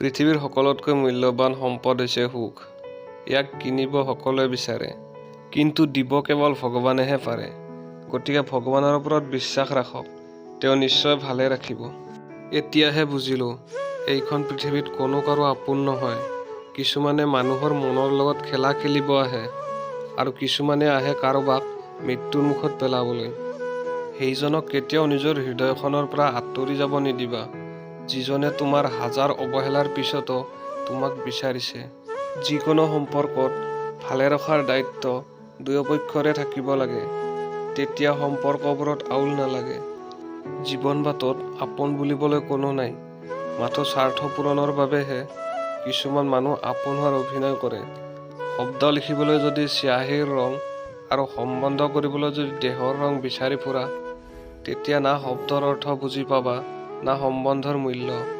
পৃথিৱীৰ সকলোতকৈ মূল্যৱান সম্পদ হৈছে সুখ। ইয়াক কিনিব সকলোৱে বিচাৰে। কিন্তু দিব কেৱল ভগৱানেহে পাৰে। গতিকে ভগৱানৰ ওপৰত বিশ্বাস ৰাখক। তেওঁ নিশ্চয় ভালে ৰাখিব। এতিয়াহে বুজিলোঁ এইখন পৃথিৱীত কোনো কাৰো আপোন নহয়। কিছুমানে মানুহৰ মনৰ লগত খেলা খেলিব আহে আৰু কিছুমানে আহে কাৰোবাক মৃত্যুৰ মুখত পেলাবলৈ। সেইজনক কেতিয়াও নিজৰ হৃদয়খনৰ পৰা আঁতৰি যাব নিদিবা। যিজনে তোমাৰ হাজাৰ অৱহেলাৰ পিছতো তোমাক বিচাৰিছে, যিকোনো সম্পৰ্কত ভালে ৰখাৰ দায়িত্ব দুয়োপক্ষৰে থাকিব লাগে, তেতিয়া সম্পৰ্কবোৰত আউল নালাগে। জীৱন বাটত আপোন বুলিবলৈ কোনো নাই, মাথো স্বাৰ্থ পূৰণৰ বাবেহে কিছুমান মানুহ আপোন হোৱাৰ অভিনয় কৰে। শব্দ লিখিবলৈ যদি চিয়াহীৰ ৰং আৰু সম্বন্ধ কৰিবলৈ যদি দেহৰ ৰং বিচাৰি ফুৰা, তেতিয়া না শব্দৰ অৰ্থ বুজি পাবা না সম্বন্ধৰ মূল্য।